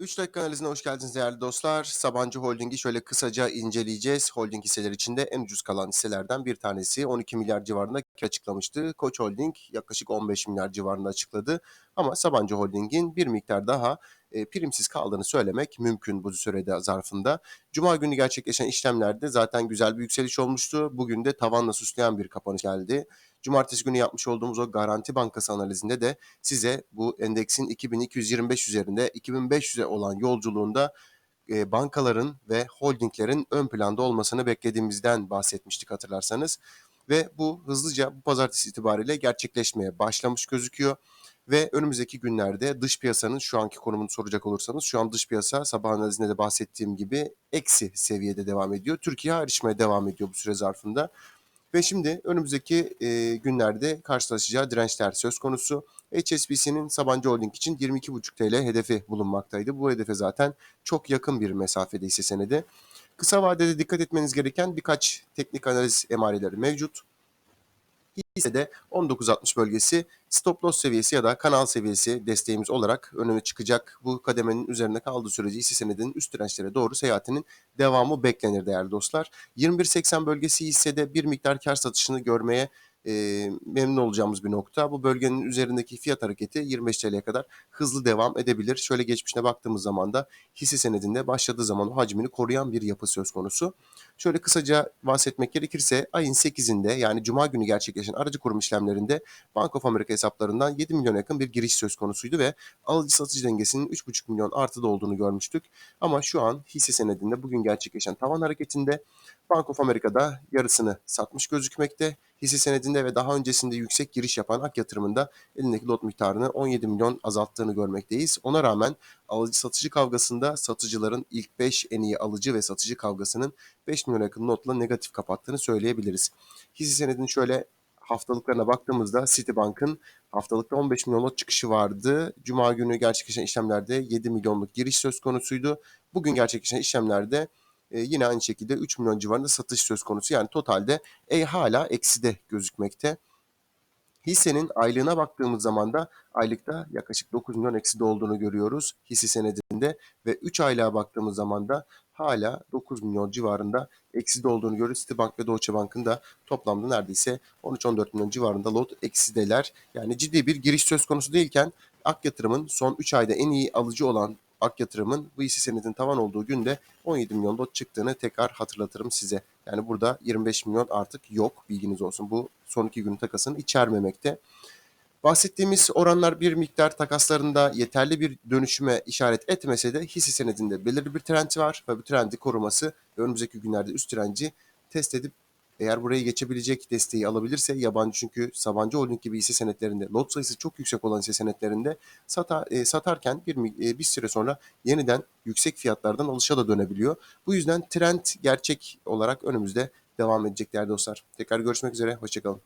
3 dakika analizine hoş geldiniz değerli dostlar. Sabancı Holding'i şöyle kısaca inceleyeceğiz. Holding hisseleri içinde en ucuz kalan hisselerden bir tanesi 12 milyar civarında açıklamıştı. Koç Holding yaklaşık 15 milyar civarında açıkladı. Ama Sabancı Holding'in bir miktar daha e, primsiz kaldığını söylemek mümkün bu sürede zarfında. Cuma günü gerçekleşen işlemlerde zaten güzel bir yükseliş olmuştu. Bugün de tavanla süsleyen bir kapanış geldi. Cumartesi günü yapmış olduğumuz o Garanti Bankası analizinde de size bu endeksin 2225 üzerinde 2500'e olan yolculuğunda e, bankaların ve holdinglerin ön planda olmasını beklediğimizden bahsetmiştik hatırlarsanız. Ve bu hızlıca bu pazartesi itibariyle gerçekleşmeye başlamış gözüküyor. Ve önümüzdeki günlerde dış piyasanın şu anki konumunu soracak olursanız şu an dış piyasa sabah analizinde de bahsettiğim gibi eksi seviyede devam ediyor. Türkiye ayrışmaya devam ediyor bu süre zarfında. Ve şimdi önümüzdeki e, günlerde karşılaşacağı dirençler söz konusu. HSBC'nin Sabancı Holding için 22,5 TL hedefi bulunmaktaydı. Bu hedefe zaten çok yakın bir mesafede ise senedi. Kısa vadede dikkat etmeniz gereken birkaç teknik analiz emareleri mevcut hissede 19.60 bölgesi stop loss seviyesi ya da kanal seviyesi desteğimiz olarak önüne çıkacak. Bu kademenin üzerinde kaldığı sürece hisse senedinin üst dirençlere doğru seyahatinin devamı beklenir değerli dostlar. 21.80 bölgesi hissede bir miktar kar satışını görmeye e, memnun olacağımız bir nokta. Bu bölgenin üzerindeki fiyat hareketi 25 TL'ye kadar hızlı devam edebilir. Şöyle geçmişine baktığımız zaman da hisse senedinde başladığı zaman o hacmini koruyan bir yapı söz konusu. Şöyle kısaca bahsetmek gerekirse ayın 8'inde yani Cuma günü gerçekleşen aracı kurum işlemlerinde Bank of America hesaplarından 7 milyon yakın bir giriş söz konusuydu ve alıcı satıcı dengesinin 3,5 milyon artıda olduğunu görmüştük. Ama şu an hisse senedinde bugün gerçekleşen tavan hareketinde Bank of America'da yarısını satmış gözükmekte. Hisse senedinde ve daha öncesinde yüksek giriş yapan Ak Yatırım'ında elindeki lot miktarını 17 milyon azalttığını görmekteyiz. Ona rağmen alıcı satıcı kavgasında satıcıların ilk 5 en iyi alıcı ve satıcı kavgasının 5 milyon yakın notla negatif kapattığını söyleyebiliriz. Hisse senedinin şöyle haftalıklarına baktığımızda Citibank'ın haftalıkta 15 milyon not çıkışı vardı. Cuma günü gerçekleşen işlemlerde 7 milyonluk giriş söz konusuydu. Bugün gerçekleşen işlemlerde e, yine aynı şekilde 3 milyon civarında satış söz konusu. Yani totalde e, hala ekside gözükmekte. Hissenin aylığına baktığımız zaman da aylıkta yaklaşık 9 milyon ekside olduğunu görüyoruz hisse senedinde ve 3 aylığa baktığımız zaman da hala 9 milyon civarında ekside olduğunu görüyoruz. Citibank ve Deutsche Bank'ın da toplamda neredeyse 13-14 milyon civarında lot eksideler. Yani ciddi bir giriş söz konusu değilken Ak Yatırım'ın son 3 ayda en iyi alıcı olan Ak Yatırım'ın bu hisse senedinin tavan olduğu günde 17 milyon lot çıktığını tekrar hatırlatırım size. Yani burada 25 milyon artık yok bilginiz olsun. Bu son iki gün takasını içermemekte. Bahsettiğimiz oranlar bir miktar takaslarında yeterli bir dönüşüme işaret etmese de hisse senedinde belirli bir trend var ve bu trendi koruması ve önümüzdeki günlerde üst direnci test edip eğer burayı geçebilecek desteği alabilirse yabancı çünkü Sabancı Holding gibi hisse senetlerinde lot sayısı çok yüksek olan hisse senetlerinde sata, e, satarken bir, e, bir süre sonra yeniden yüksek fiyatlardan alışa da dönebiliyor. Bu yüzden trend gerçek olarak önümüzde devam edecek değerli dostlar. Tekrar görüşmek üzere. Hoşçakalın.